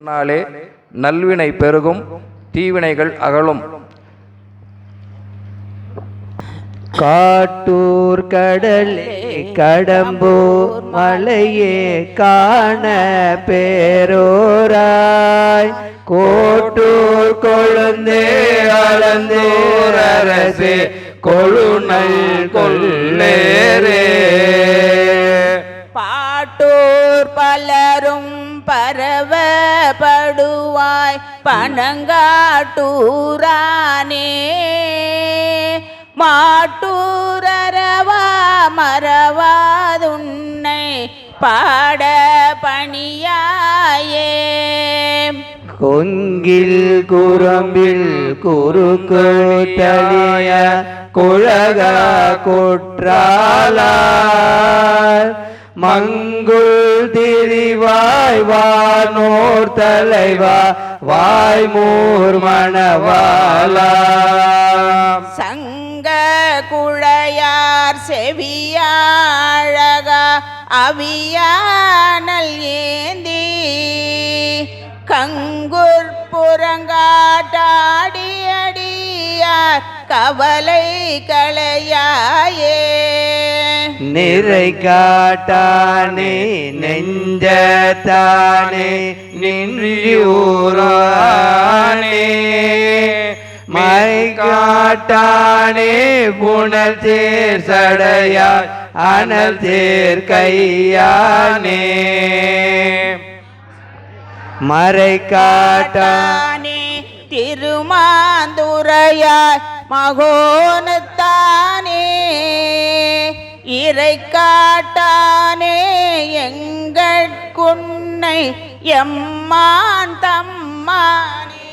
நாளே நல்வினை பெருகும் தீவினைகள் அகலும். காட்டூர் கடலே கடம்பூர் மலையே காண பேரோராய். கோட்டூர் கொழுந்தே அளந்தூர் அரசே கொழுநல் கொல்லேரே பாட்டோர் பலரும் பாடுவாய் பணங்காட்டூரானே மாட்டூரவா மறவாதுன்னை பாட பணியாயே. கொங்கில் குரம்பில் குறுக்கு தளிய குழக குற்றாலார் மங்குள் திரிவாய் வானோர் தலைவா வாய்மூர் மணவாலா சங்க குழையார் செவியாழகா அவியானல் ஏந்தி கங்குர் புறங்காட்டாடியடியார் கவலை களையாயே. நிறை காட்டானே நெஞ்ச தானே நின்றியூரானே மை காட்டானே புனல் தேர் சடையாய் அனல் தேர் கையானே. மறை காட்டா காட்டானே திருமாந்துரையாய் மகோனத்தானே. இறை காட்டானே எங்கட்குன்னை எம்மான் தம்மானே.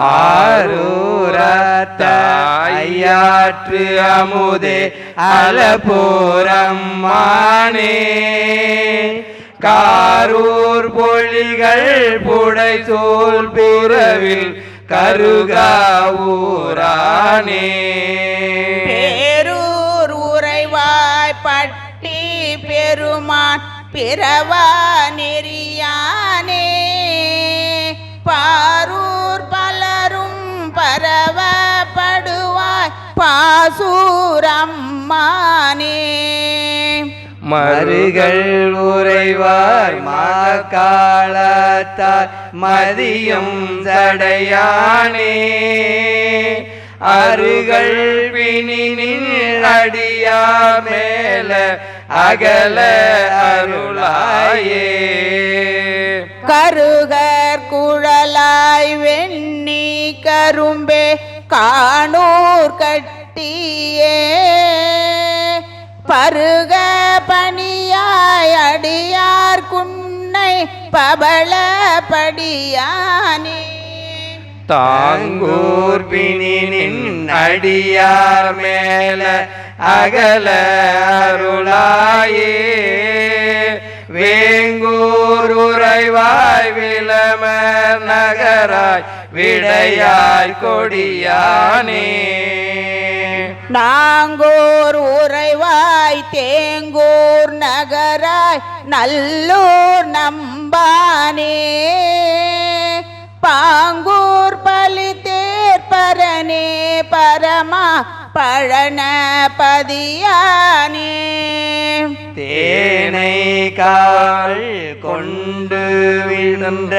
ஆரூரத்தாயாற்று அமுதே அலபோரம்மானே. காரூர் பொழிகள் புடை சோல் பிறவில் கருகாவூரானே பேரூர் உறைவாய் பட்டி பெருமான் பிறவா நெறியானே. பாரூர் பலரும் பரவப்படுவாய் பாசூரம்மானே மருகள் உறைவார் மாக்காலத்தார் மதியம் சடையானே. அருகள் பிணினின் அடியா மேல அகல அருளாயே. கருகர் குழலாய் வெண்ணி கரும்பே காணூர் கட்டியே. பருகர் அடியார் குன்னை பபளபடியானே தாங்கூர் பிணினின் அடியார் மேல அகல அருளாயே. வேங்கூர் உறைவாய் விளமர் நகராய் விடையாய் கொடியானே. நாங்கூர் உறைவாய் தேங்கூர் நகராய் நல்லூர் நம்பானே. பாங்கூர் பலி தேர்பரனே பரமா பழனபதியானே தேனை கால் கொண்டு விழுந்த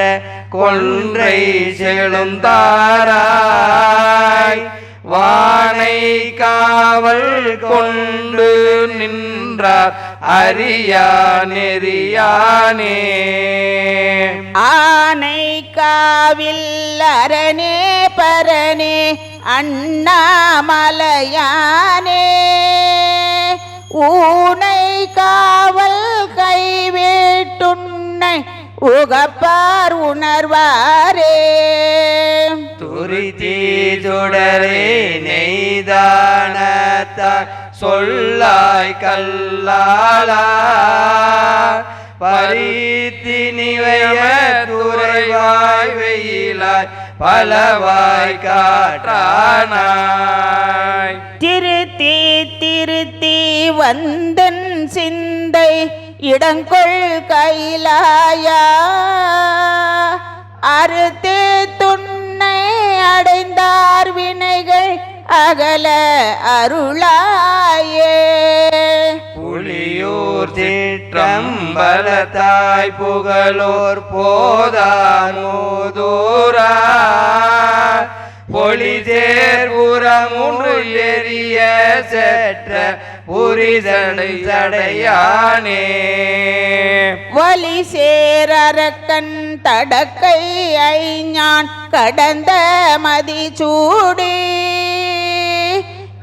கொன்றை செழுந்தாராய். வானை காவல் கொண்டு நின்றார் அரியா நெறியானே ஆனை காவில் அரணே பரணே அண்ணாமலையானே. ஊனை காவல் கைவேட்டுன்னை உகப்பார் உணர்வாரே. துரிதி சுடரே நெய்தானத்தார் சொல்லாய் கல்லாளா. பரித்தி நிவைய துறைவாய் வெயிலாய் பலவாய் காட்டானாய். திருத்தி திருத்தி வந்தன் சிந்தை இடங்கொள் கைலாயா. அறுத்து அகல அருளாயே. புலியூர் சிற்றம்பலத்தாய் புகழோர் போதானோதூரா. பொலிதேர் சேர்புறமுன்று எரிய செற்ற புரிதனை தடையானே. வலி சேரக்கன் தடக்கை ஐஞான் கடந்த மதி சூடி.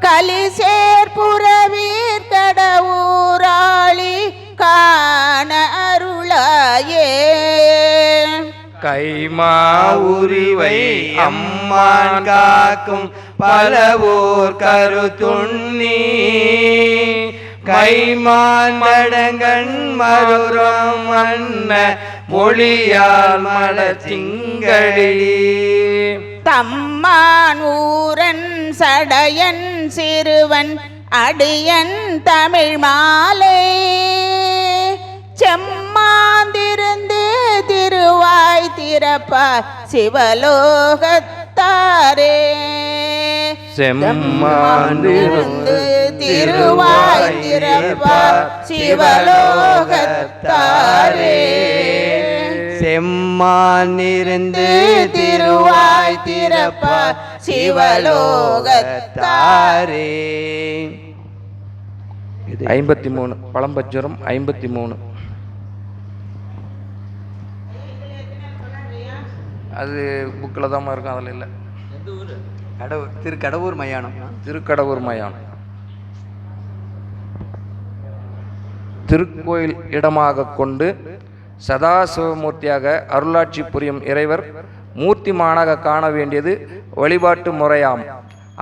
கலி சேர்புறவீர் கடவுராளி காண அருளாயே. கைமா உரிவை அம்மான் காக்கும் பலவோர் கருத்துண்ணி. கைமான் மடங்கண் மருரம் அண்ண மொழியால் மலச்சிங்களி தம்மான் ஊரன் சடையன் சிறுவன் அடியன் தமிழ் மாலை. செம்மாந்திருந்து திருவாய் திறப்பார் சிவலோகத்தாரே. செம்மாந்திருந்து திருவாய் திறப்பார் சிவலோகத்தாரே. செம்மானிருந்து திருவாய் திறப்பார் சிவலோகத்தாரே. ஐம்பத்தி மூணு பழம்பச்சுரம் ஐம்பத்தி மூணு. அது புக்கில் தான் இருக்கும் அதில் இல்லை. கடவுர் திரு கடவுர் மயானம். திருக்கடவுர் மயானம். திருக்கோயில் இடமாக கொண்டு சதாசிவமூர்த்தியாக அருளாட்சி புரியும் இறைவர் மூர்த்திமானாக காண வேண்டியது வழிபாட்டு முறையாம்.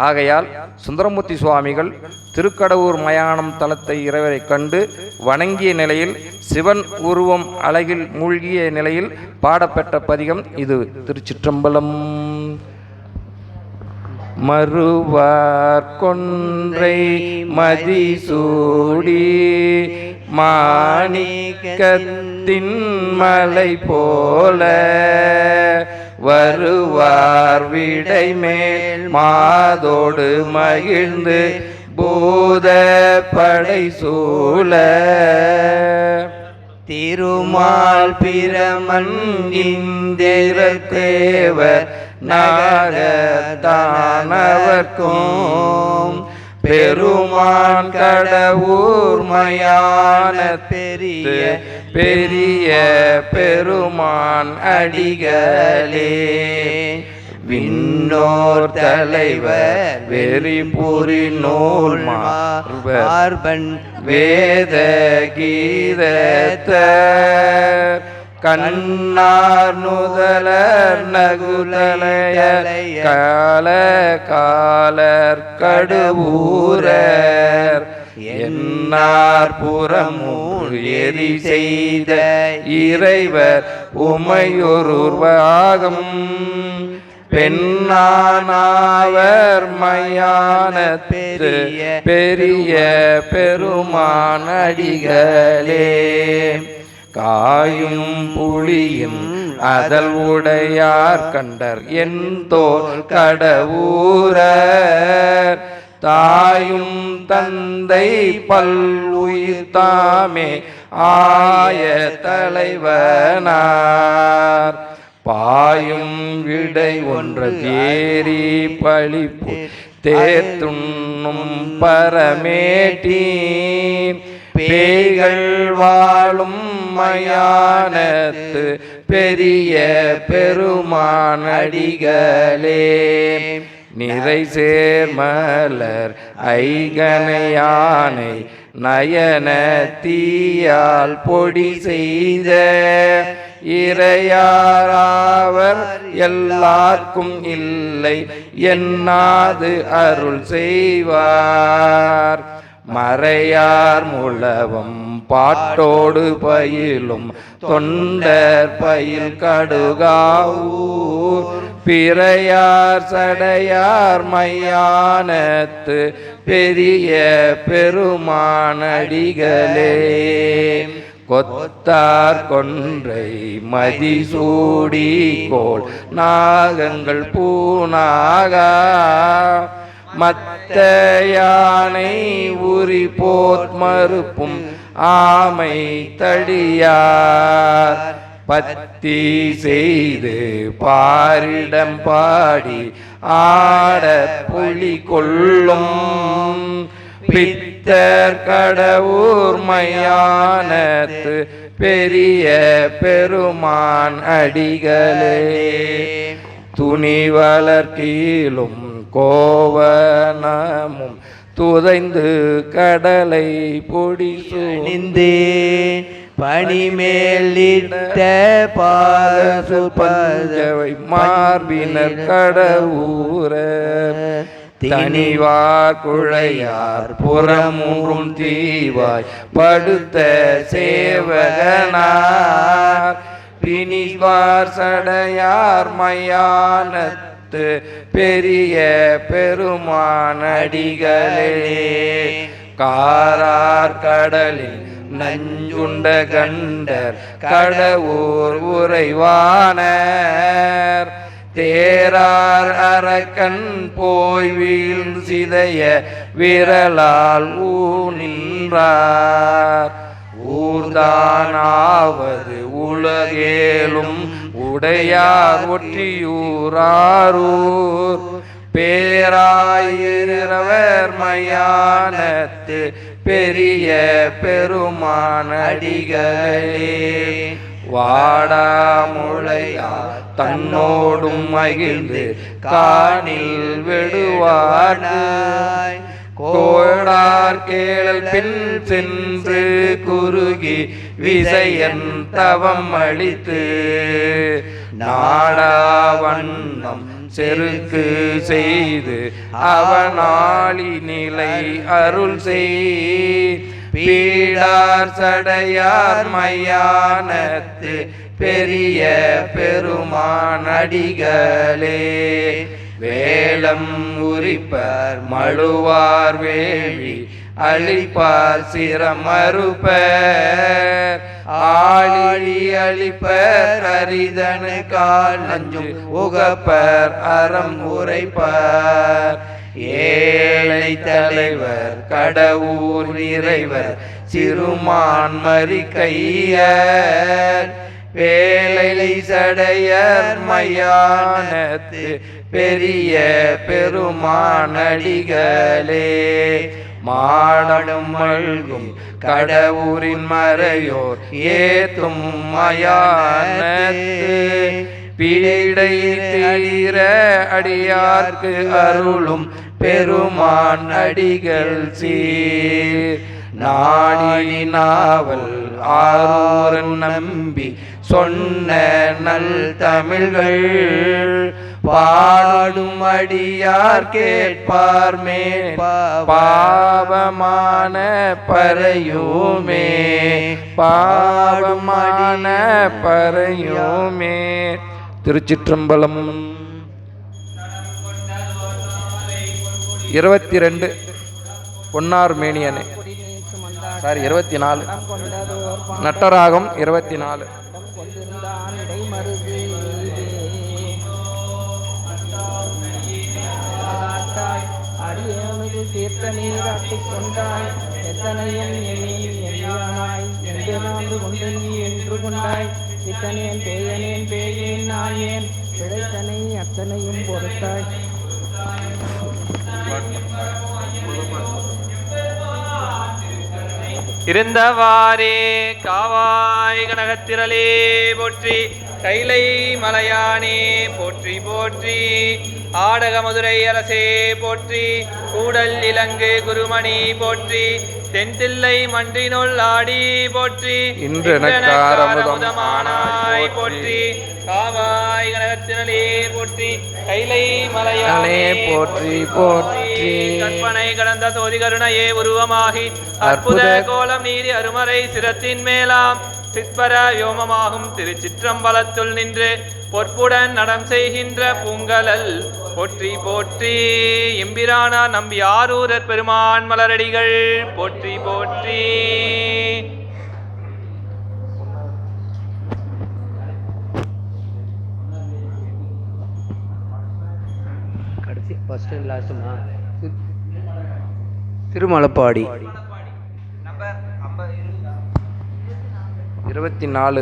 ஆகையால் சுந்தரமூர்த்தி சுவாமிகள் திருக்கடவுர் மயானம் தலத்தை இறைவரை கண்டு வணங்கிய நிலையில் சிவன் உருவம் அழகில் மூழ்கிய நிலையில் பாடப்பெற்ற பதிகம் இது. திருச்சிற்றம்பலம். மறுவார் கொன்றை மதிசூடி மாணிக்கத்தின் மலை போல வருவார் விடை மேல் மாதோடு மகிழ்ந்து பூத படை சூழ. திருமால் பிரமன் இந்திரத்தேவர் நாகத்தானவர்க்கும் பெருமான் கடவுர்மையான பெரிய பெரிய பெருமான் அடிகளே. விண்ணோர் தலைவர் வெறி புரி நூல் மார்பன் வேத கீதத்த கண்ணார் நுதலர் நகுதலைய கால காலர் கடுவூரர். என்னார் புறமூர் எரி செய்த இறைவர் உமையொருவாகும் பெண்ணானாவர் மையான பெரிய பெரிய பெருமான் அடிகளே. காயும் புளியும் அதல் உடையார் கண்டர் என் தோல் கடவுரர். தாயும் தந்தை பல்லுயிர் தாமே ஆய தலைவனார். பாயும் விடை ஒன்று தேரி பழிப்பு தேத்துண்ணும் பரமேட்டீன் பேய்கள் வாழும் மயானத்து பெரிய பெருமானடிகளே. அடிகளே நிறை சேர்மலர் ஐகனையானை நயன தீயால் பொடி செய்த இறையாராவர் எல்லார்க்கும் இல்லை என்னாது அருள் செய்வார். மறையார் முழவும் பாட்டோடு பயிலும் தொண்டர் பயில் கடுகாவூர். பிறையார் சடையார் மையானத்து பெரிய பெருமானடிகளே. கொத்தார் கொன்றை மதிசூடி கோல் நாகங்கள் பூனாகா மத்த யானை உரி போத் மறுப்பும் ஆமை தடியார். பத்தி செய்து பாரிடம் பாடி ஆட புலி கொள்ளும். பித்தர் கடவுர் மையானத்து பெரிய பெருமான் அடிகளே. துணி வளர்க்கீழும் கோவனமும் துதைந்து கடலை பொடி நிந்தே பனிமேலிட்ட பாதசு பஞ்சவை மார்பினர் கடவுர தனிவார் குழையார் புறமூன்றும் தீவாய் படுத்த சேவகனார். பிணிவார் சடையார் மையானத்து பெரிய பெருமானடிகளே. காரார் கடலில் நஞ்சுண்ட கண்டர் கடவுர் உறைவானர். தேரார் அரக்கன் போய் வீழ்ந்து சிதைய விரலால் ஊனின்றார் ஊர்தானாவது உலகேலும் உடையார் ஒற்றியூராரூர். பேராயிரவர் மயானத்து பெரிய பெருமான அடிகளே. வாடாமுழையா தன்னோடும் மகிழ்ந்து காணில் விடுவானாய். கோடார் கேளல் பின் சென்று உருகி விசையன் தவம் அளித்து நாடாவண்ணம் செருக்கு செய்து அவனாளி நிலை அருள் செய் பீடார் சடையார் மையானத்து பெரிய பெருமானடிகளே வேளம் உரிப்பர் மழுவார் வேழி அழிப்பார் சிரமறுப்பர் ஆழி அழிப்பர் அரிதனு கால் நஞ்சும் உகப்பர் அறம் உரைப்பார். ஏழை தலைவர் கடவுர் நிறைவர் சிறுமான் மறி கையர் வேலை சடையர் மயானத்து பெரிய பெருமானடிகளே மாடடும் மல்கும் கடவுரின் மறையோர் ஏத்தும் மயானத்து. பீடை தீர அடியார்க்கு அருளும் பெருமான் அடிகள் சீர். நாடி நாவல் ஆரூரன் நம்பி சொன்ன நல் தமிழ்கள். பாடும் அடியார் கேட்பார் மேல் பாவமான பறையுமே. பாவமான பறையுமே. திருச்சிற்றம்பலம் இருபத்தி ரெண்டு பொன்னார் மேனியனே. சாரி இருபத்தி நாலு நட்டராகம் இருபத்தி நாலு தீர்த்த நீராட்டிக் கொண்டாய் எத்தனையும் எண்ணி எண்ணியானாய் எம்பிராந்து கொண்டு நீ என்று கொண்டாய் இத்தனையும் பேயனேன் பேயேன் நான் ஏன் பிழைத்தனை அத்தனையும் பொறுத்தாய். இருந்தவாறே காவாய் கனகத்திரளே போற்றி கைலை மலையானே போற்றி போற்றி. ஆடக மதுரை அரசே போற்றி கூடல் இலங்கு குருமணி போற்றி தென்தில்லை மன்றினுள் ஆடி போற்றி இன்று எனக்கார் அமுதம் அமுதமானாய் போற்றி. காவாய் கனகத்திரளே போற்றி கைலை மலையானே போற்றி போற்றி. கற்பனை கடந்த சோதி கருணையே உருவமாகி அற்புத கோலம் நீதி அருமறை சிரத்தின் மேலாம் சிற்பர யோமமாகும் திருச்சிற்றம்பலத்துள் நின்று பொற்புடன் நடம் செய்கின்ற பூங்கலல் போற்றி போற்றி. எம்பிரானா நம்பி ஆரூரர் பெருமான் மலரடிகள். போற்றி போற்றி. கடைசி ஃபர்ஸ்ட் அண்ட் லாஸ்ட்டுமா திருமலப்பாடி. இருபத்தி நாலு.